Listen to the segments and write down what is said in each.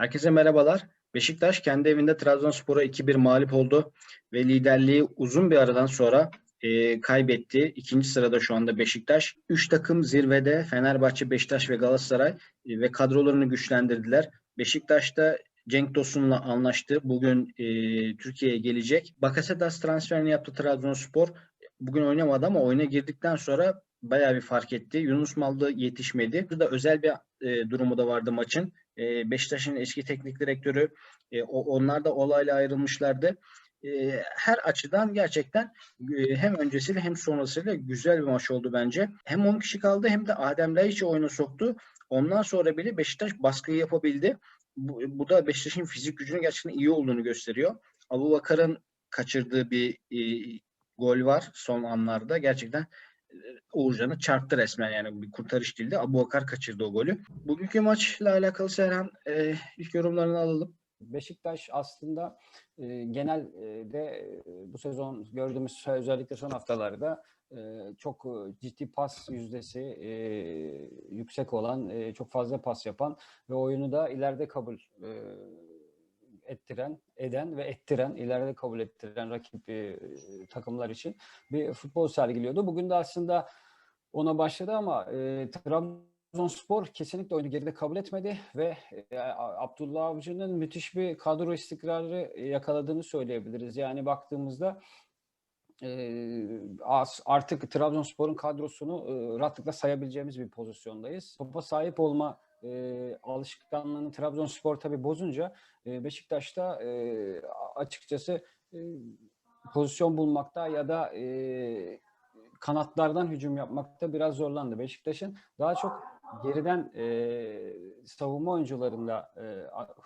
Herkese merhabalar. Beşiktaş kendi evinde Trabzonspor'a 2-1 mağlup oldu ve liderliği uzun bir aradan sonra e, kaybetti. İkinci sırada şu anda Beşiktaş. Üç takım zirvede Fenerbahçe, Beşiktaş ve Galatasaray e, ve kadrolarını güçlendirdiler. Beşiktaş'ta Cenk Tosun'la anlaştı. Bugün e, Türkiye'ye gelecek. Bakasetas transferini yaptı Trabzonspor. Bugün oynamadı ama oyuna girdikten sonra bayağı bir fark etti. Yunus Mallı yetişmedi. Burada özel bir e, durumu da vardı maçın. E, Beşiktaş'ın eski teknik direktörü e, onlar da olayla ayrılmışlardı. E, her açıdan gerçekten e, hem öncesiyle hem sonrasıyla güzel bir maç oldu bence. Hem 10 kişi kaldı hem de Adem Laiç'i oyuna soktu. Ondan sonra bile Beşiktaş baskıyı yapabildi. Bu, bu da Beşiktaş'ın fizik gücünün gerçekten iyi olduğunu gösteriyor. Abu Bakar'ın kaçırdığı bir e, gol var son anlarda. Gerçekten Uğurcan'ı çarptı resmen yani bir kurtarış değildi. Abu Bakar kaçırdı o golü. Bugünkü maçla alakalı Serhan e, ilk yorumlarını alalım. Beşiktaş aslında e, genelde e, bu sezon gördüğümüz özellikle son haftalarda e, çok e, ciddi pas yüzdesi e, yüksek olan, e, çok fazla pas yapan ve oyunu da ileride kabul e, ettiren, eden ve ettiren, ileride kabul ettiren rakip e, takımlar için bir futbol sergiliyordu. Bugün de aslında ona başladı ama e, Trabzonspor kesinlikle oyunu geride kabul etmedi ve e, Abdullah Avcı'nın müthiş bir kadro istikrarı yakaladığını söyleyebiliriz. Yani baktığımızda e, artık Trabzonspor'un kadrosunu e, rahatlıkla sayabileceğimiz bir pozisyondayız. Topa sahip olma e, alışkanlığını Trabzonspor tabii bozunca e, Beşiktaş'ta e, açıkçası e, pozisyon bulmakta ya da e, kanatlardan hücum yapmakta biraz zorlandı. Beşiktaş'ın daha çok geriden e, savunma oyuncularında e,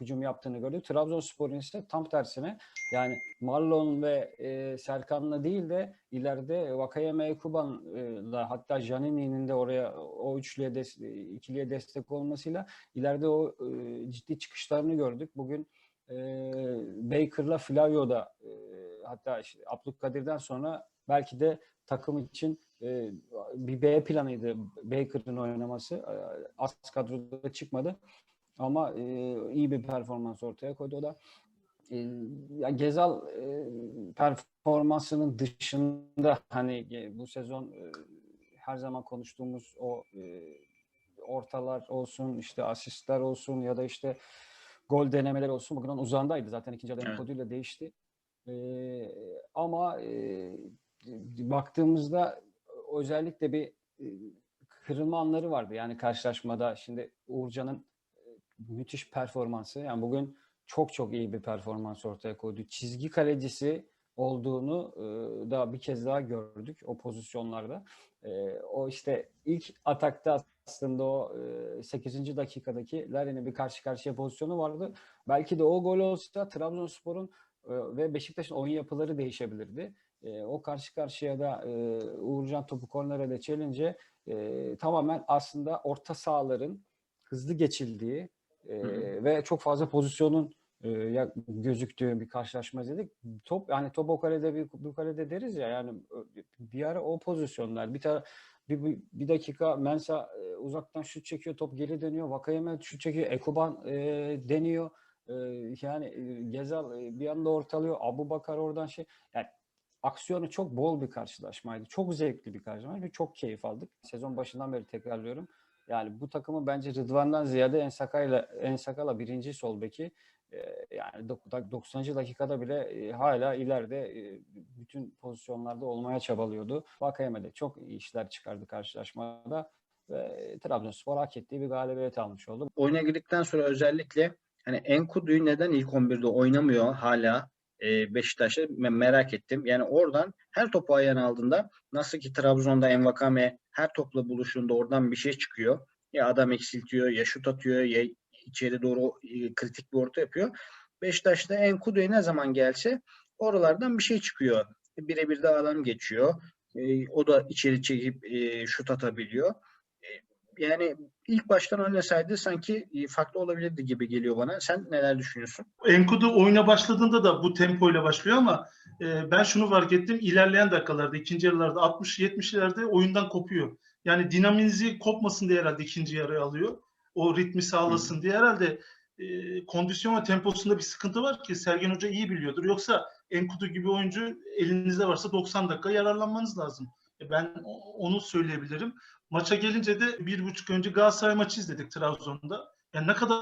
hücum yaptığını gördük. Trabzonspor'un ise tam tersine yani Marlon ve e, Serkan'la değil de ileride Vakayeme Ekuban'la hatta Janini'nin de oraya o üçlüye des- ikiliye destek olmasıyla ileride o e, ciddi çıkışlarını gördük. Bugün e, Baker'la Flavio da e, hatta işte Abdülkadir'den sonra belki de takım için e, bir B planıydı Baker'ın oynaması. E, Az kadroda çıkmadı. Ama e, iyi bir performans ortaya koydu o da. E, ya Gezal e, performansının dışında hani e, bu sezon e, her zaman konuştuğumuz o e, ortalar olsun, işte asistler olsun ya da işte gol denemeleri olsun. Bugün onun uzağındaydı zaten ikinci yarı Evet. koduyla değişti. E, ama e, baktığımızda özellikle bir e, kırılma anları vardı. Yani karşılaşmada şimdi Uğurcan'ın e, müthiş performansı. Yani bugün çok çok iyi bir performans ortaya koydu. Çizgi kalecisi olduğunu e, da bir kez daha gördük o pozisyonlarda. E, o işte ilk atakta aslında o e, 8. dakikadaki Larin'in bir karşı karşıya pozisyonu vardı. Belki de o gol olsa Trabzonspor'un ve Beşiktaş'ın oyun yapıları değişebilirdi. E, o karşı karşıya da e, Uğurcan topu kornere de çelince e, tamamen aslında orta sahaların hızlı geçildiği e, Hı hı. ve çok fazla pozisyonun e, gözüktüğü bir karşılaşma izledik. Top yani top o kalede bir, bu kalede deriz ya yani bir ara o pozisyonlar bir bir, bir, bir dakika Mensa e, uzaktan şut çekiyor top geri dönüyor Vakayeme şut çekiyor Ekuban e, deniyor E, yani e, Gezal e, bir anda ortalıyor Abu Bakar oradan şey yani aksiyonu çok bol bir karşılaşmaydı. Çok zevkli bir karşılaşmaydı ve çok keyif aldık. Sezon başından beri tekrarlıyorum. Yani bu takımı bence Rıdvan'dan ziyade Ensaka'yla Ensakala birinci sol beki e, yani dok- 90. dakikada bile hala ileride bütün pozisyonlarda olmaya çabalıyordu. Vakayeme de çok iyi işler çıkardı karşılaşmada ve Trabzonspor hak ettiği bir galibiyet almış oldu. oyuna girdikten sonra özellikle hani Enkudu'yu neden ilk 11'de oynamıyor hala e, Beşiktaş'ta me- merak ettim. Yani oradan her topu ayağına aldığında nasıl ki Trabzon'da Envakame her topla buluştuğunda oradan bir şey çıkıyor. Ya adam eksiltiyor ya şut atıyor ya içeri doğru e, kritik bir orta yapıyor. Beşiktaş'ta Enkudu'ya ne zaman gelse oralardan bir şey çıkıyor. Birebir de adam geçiyor. E, o da içeri çekip e, şut atabiliyor. Yani ilk baştan oynasaydı sanki e, farklı olabilirdi gibi geliyor bana. Sen neler düşünüyorsun? Enkudu oyuna başladığında da bu tempoyla başlıyor ama e, ben şunu fark ettim. İlerleyen dakikalarda, ikinci yarılarda 60-70'lerde oyundan kopuyor. Yani dinaminizi kopmasın diye herhalde ikinci yarı alıyor. O ritmi sağlasın diye herhalde e, kondisyon ve temposunda bir sıkıntı var ki Sergen Hoca iyi biliyordur. Yoksa Enkudu gibi oyuncu elinizde varsa 90 dakika yararlanmanız lazım. E, ben onu söyleyebilirim. Maça gelince de bir buçuk önce Galatasaray maçı izledik Trabzon'da. Yani ne kadar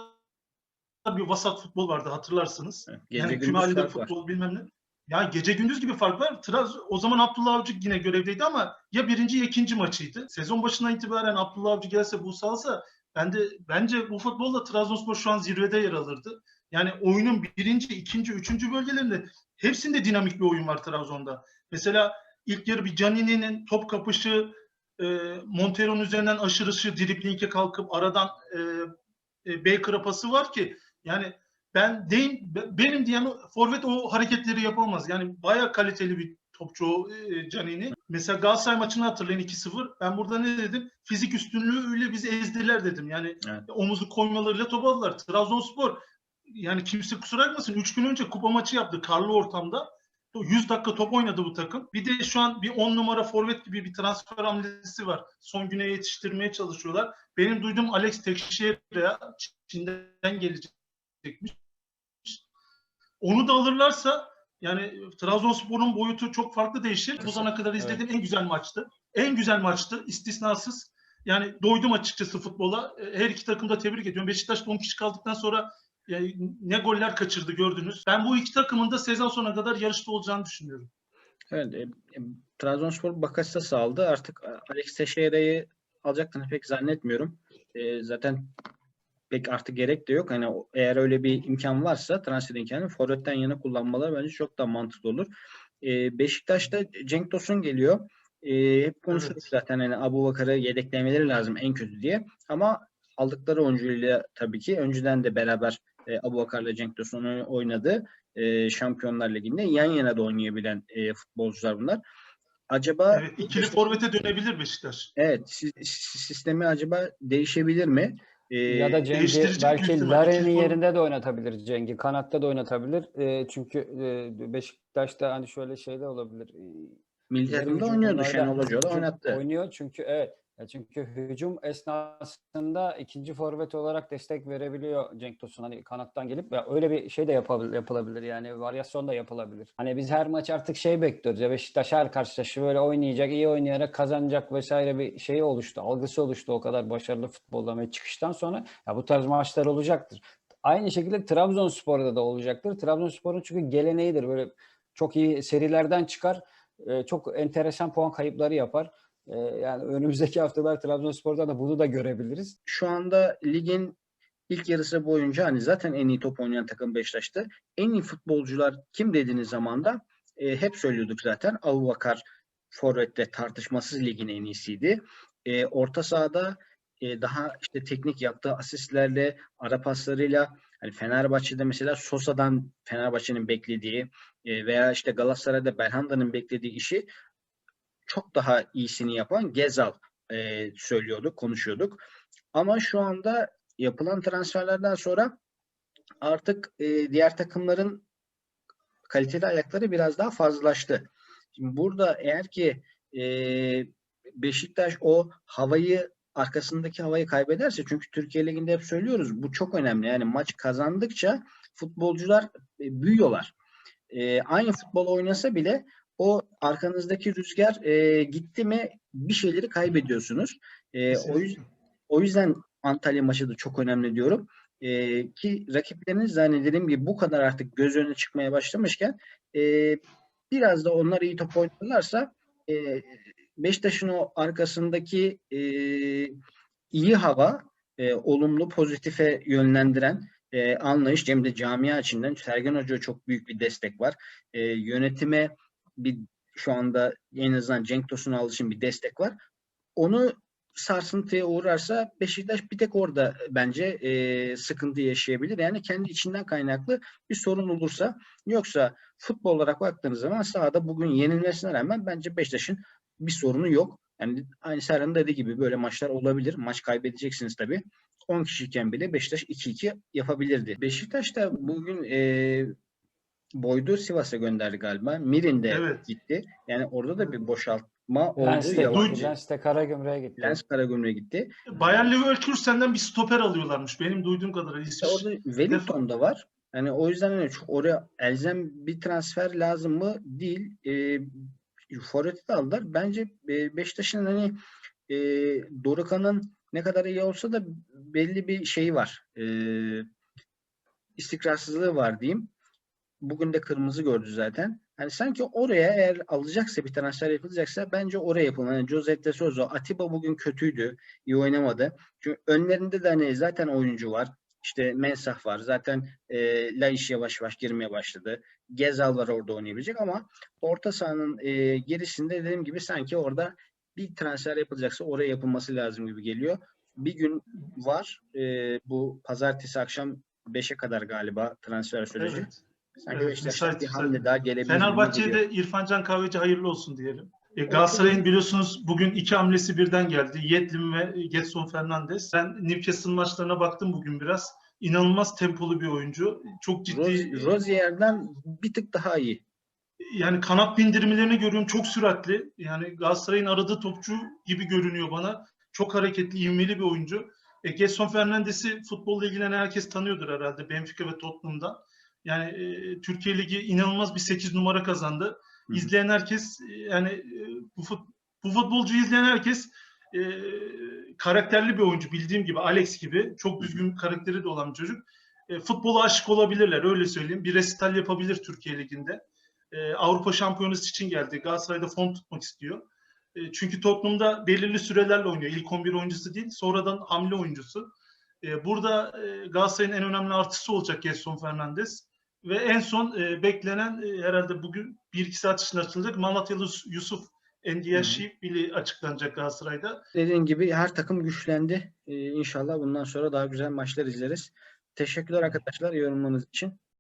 bir vasat futbol vardı hatırlarsınız. Gece yani küme halinde fark var. futbol bilmem ne. Yani gece gündüz gibi fark var. Traz, o zaman Abdullah Avcı yine görevdeydi ama ya birinci ya ikinci maçıydı. Sezon başından itibaren Abdullah Avcı gelse bu salsa ben de bence bu futbolda Trabzonspor şu an zirvede yer alırdı. Yani oyunun birinci, ikinci, üçüncü bölgelerinde hepsinde dinamik bir oyun var Trabzon'da. Mesela ilk yarı bir Canini'nin top kapışı, e, Montero'nun üzerinden aşırışı, dribling'e kalkıp aradan e, e, Baker'a pası var ki yani ben deyim be- benim diyen forvet o hareketleri yapamaz. Yani bayağı kaliteli bir topçu e, Canini. Mesela Galatasaray maçını hatırlayın 2-0. Ben burada ne dedim? Fizik üstünlüğüyle bizi ezdiler dedim. Yani Evet. omuzu koymalarıyla top aldılar. Trabzonspor yani kimse kusura bakmasın 3 gün önce kupa maçı yaptı karlı ortamda. 100 dakika top oynadı bu takım. Bir de şu an bir 10 numara forvet gibi bir transfer hamlesi var. Son güne yetiştirmeye çalışıyorlar. Benim duyduğum Alex Teixeira Çin'den gelecekmiş. Onu da alırlarsa yani Trabzonspor'un boyutu çok farklı değişir. Bu zamana kadar izlediğim en güzel maçtı. En güzel maçtı. istisnasız. Yani doydum açıkçası futbola. Her iki takımı da tebrik ediyorum. Beşiktaş 10 kişi kaldıktan sonra yani ne goller kaçırdı gördünüz. Ben bu iki takımın da sezon sonuna kadar yarışta olacağını düşünüyorum. Evet, e, e, Trabzonspor Bakasetas aldı. Artık e, Alex Teixeira'yı alacaklarını pek zannetmiyorum. E, zaten pek artık gerek de yok. Hani eğer öyle bir imkan varsa transfer imkanı forvetten yana kullanmaları bence çok daha mantıklı olur. E, Beşiktaş'ta Cenk Tosun geliyor. E, hep konuştuk Evet. zaten hani Abu Bakar'ı yedeklemeleri lazım en kötü diye. Ama aldıkları oyuncuyla tabii ki önceden de beraber e, Abu Bakar'la Cenk Tosun oy- oynadı e, Şampiyonlar Ligi'nde yan yana da oynayabilen e, futbolcular bunlar. Acaba Evet, ikili forvete dönebilir Beşiktaş. evet si- si- sistemi acaba değişebilir mi? E, Ya da Cengi belki forvet- yerinde de oynatabilir Cengi. Kanatta da oynatabilir. E, çünkü e, Beşiktaş'ta hani şöyle şey de olabilir. E, milli takımda oynuyordu Şenol Hoca da oynattı. Oynuyor çünkü evet. Ya çünkü hücum esnasında ikinci forvet olarak destek verebiliyor Cenk Tosun. Hani kanattan gelip ya öyle bir şey de yapabil- yapılabilir yani varyasyon da yapılabilir. Hani biz her maç artık şey bekliyoruz ya Beşiktaş her karşılaşma böyle oynayacak, iyi oynayarak kazanacak vesaire bir şey oluştu. Algısı oluştu o kadar başarılı futboldan ve çıkıştan sonra. Ya bu tarz maçlar olacaktır. Aynı şekilde Trabzonspor'da da olacaktır. Trabzonspor'un çünkü geleneğidir. Böyle çok iyi serilerden çıkar. e, Çok enteresan puan kayıpları yapar. E, Yani önümüzdeki haftalar Trabzonspor'da da bunu da görebiliriz. Şu anda ligin ilk yarısı boyunca hani zaten en iyi top oynayan takım Beşiktaş'tı. En iyi futbolcular kim dediğiniz zaman da e, hep söylüyorduk zaten. Abubakar Forvet'te tartışmasız ligin en iyisiydi. E, orta sahada e, daha işte teknik yaptığı asistlerle, ara paslarıyla hani Fenerbahçe'de mesela Sosa'dan Fenerbahçe'nin beklediği e, veya işte Galatasaray'da Belhanda'nın beklediği işi çok daha iyisini yapan Gezal e, söylüyorduk, konuşuyorduk. Ama şu anda yapılan transferlerden sonra artık e, diğer takımların kaliteli ayakları biraz daha fazlalaştı. Şimdi burada eğer ki e, Beşiktaş o havayı arkasındaki havayı kaybederse çünkü Türkiye Ligi'nde hep söylüyoruz bu çok önemli. Yani maç kazandıkça futbolcular e, büyüyorlar. E, aynı futbol oynasa bile o arkanızdaki rüzgar e, gitti mi bir şeyleri kaybediyorsunuz. E, o, yüz- o yüzden Antalya maçı da çok önemli diyorum. Ee, ki rakipleriniz zannederim ki bu kadar artık göz önüne çıkmaya başlamışken e, biraz da onlar iyi top oynarlarsa e, Beşiktaş'ın o arkasındaki e, iyi hava e, olumlu pozitife yönlendiren e, anlayış hem de camia açısından Sergen Hoca'ya çok büyük bir destek var. E, yönetime bir şu anda en azından Cenk Tosun'u alışın bir destek var. Onu sarsıntıya uğrarsa Beşiktaş bir tek orada bence e, sıkıntı yaşayabilir. Yani kendi içinden kaynaklı bir sorun olursa yoksa futbol olarak baktığınız zaman sahada bugün yenilmesine rağmen bence Beşiktaş'ın bir sorunu yok. Yani aynı Serhan'ın dediği gibi böyle maçlar olabilir. Maç kaybedeceksiniz tabii. 10 kişiyken bile Beşiktaş 2-2 yapabilirdi. Beşiktaş da bugün e, Boyd'u Sivas'a gönderdi galiba. Mirin de Evet. gitti. Yani orada da bir boşalt ma oldu. Lens de. Duydu- Lens de Karagümrük'e gitti. Lens Karagümrük'e gitti. Bayer Leverkusen'den bir stoper alıyorlarmış. Benim duyduğum kadarıyla. İşte orada Wellington da var. Hani o yüzden hani çok oraya elzem bir transfer lazım mı? Değil. E, Forvet'i de aldılar. Bence e, Beşiktaş'ın hani e, Dorukhan'ın ne kadar iyi olsa da belli bir şeyi var. E, istikrarsızlığı var diyeyim. Bugün de kırmızı gördü zaten. Hani sanki oraya eğer alacaksa bir transfer yapılacaksa bence oraya yapılmalı. Yani Jose de Souza, Atiba bugün kötüydü. iyi oynamadı. Çünkü önlerinde de hani zaten oyuncu var. İşte Mensah var. Zaten e, Laiş yavaş yavaş girmeye başladı. Gezal var orada oynayabilecek ama orta sahanın e, gerisinde dediğim gibi sanki orada bir transfer yapılacaksa oraya yapılması lazım gibi geliyor. Bir gün var. E, bu pazartesi akşam 5'e kadar galiba transfer süreci. Evet. Sanki Evet, Beşiktaş'tan bir hamle daha gelebilir. gibi Fenerbahçe'ye geliyor. de İrfan Can Kahveci hayırlı olsun diyelim. E, Galatasaray'ın biliyorsunuz bugün iki hamlesi birden geldi. Yedlin ve Getson Fernandes. Ben Newcastle maçlarına baktım bugün biraz. İnanılmaz tempolu bir oyuncu. Çok ciddi. Roz- Rozier'den bir tık daha iyi. yani kanat bindirmelerini görüyorum çok süratli. Yani Galatasaray'ın aradığı topçu gibi görünüyor bana. Çok hareketli, ivmeli bir oyuncu. E, Gerson Fernandes'i futbolla ilgilenen herkes tanıyordur herhalde Benfica ve Tottenham'dan. Yani e, Türkiye Ligi inanılmaz bir 8 numara kazandı. Hı. İzleyen herkes yani e, bu, fut, bu futbolcuyu izleyen herkes e, karakterli bir oyuncu bildiğim gibi Alex gibi çok düzgün karakteri de olan bir çocuk. E, futbola aşık olabilirler öyle söyleyeyim. Bir resital yapabilir Türkiye Ligi'nde. E, Avrupa Şampiyonası için geldi. Galatasaray'da fon tutmak istiyor. E, çünkü Tottenham'da belirli sürelerle oynuyor. İlk 11 oyuncusu değil, sonradan hamle oyuncusu. E, burada e, Galatasaray'ın en önemli artısı olacak Gerson Fernandes. Ve en son e, beklenen e, herhalde bugün 1-2 saat içinde açılacak Malatyalı Yusuf Endiaşi bili açıklanacak Galatasaray'da. Dediğin gibi her takım güçlendi. Ee, inşallah bundan sonra daha güzel maçlar izleriz. Teşekkürler arkadaşlar yorumlarınız için.